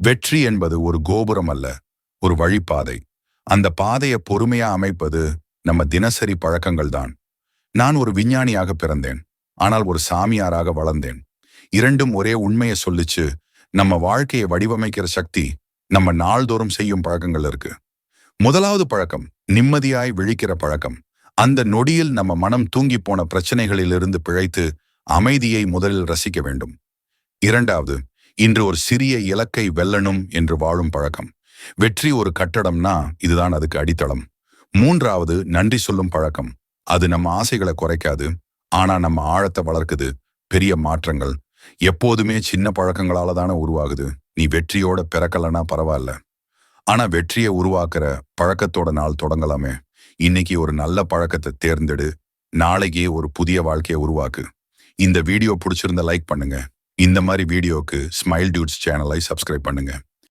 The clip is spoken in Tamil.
வெற்றி என்பது ஒரு கோபுரம் அல்ல ஒரு வழிப்பாதை. அந்த பாதையை பொறுமையா அமைப்பது நம்ம தினசரி பழக்கங்கள் தான். நான் ஒரு விஞ்ஞானியாக பிறந்தேன் ஆனால் ஒரு சாமியாராக வளர்ந்தேன். இரண்டும் ஒரே உண்மையை சொல்லிச்சு நம்ம வாழ்க்கையை வடிவமைக்கிற சக்தி நம்ம நாள்தோறும் செய்யும் பழக்கங்கள் இருக்கு. முதலாவது பழக்கம் நிம்மதியாய் விழிக்கிற பழக்கம். அந்த நொடியில் நம்ம மனம் தூங்கி போன பிரச்சனைகளிலிருந்து பிழைத்து அமைதியை முதலில் ரசிக்க வேண்டும். இரண்டாவது இன்று ஒரு சிறிய இலக்கை வெல்லணும் என்று வாழும் பழக்கம். வெற்றி ஒரு கட்டடம்னா இதுதான் அதுக்கு அடித்தளம். மூன்றாவது நன்றி சொல்லும் பழக்கம். அது நம்ம ஆசைகளை குறைக்காது. ஆனா நம்ம ஆழத்தை வளர்க்குது. பெரிய மாற்றங்கள். எப்போதுமே சின்ன பழக்கங்களால தானே உருவாகுது. நீ வெற்றியோட பிறக்கலனா பரவாயில்ல. ஆனா வெற்றியை உருவாக்குற பழக்கத்தோட நாள் தொடங்கலாமே. இன்னைக்கு ஒரு நல்ல பழக்கத்தை தேர்ந்தெடு. நாளைக்கே ஒரு புதிய வாழ்க்கையை உருவாக்கு. இந்த வீடியோ பிடிச்சிருந்த லைக் பண்ணுங்க. இந்த மாதிரி வீடியோக்கு ஸ்மைல் டியூட்ஸ் சேனலை சப்ஸ்கிரைப் பண்ணுங்க.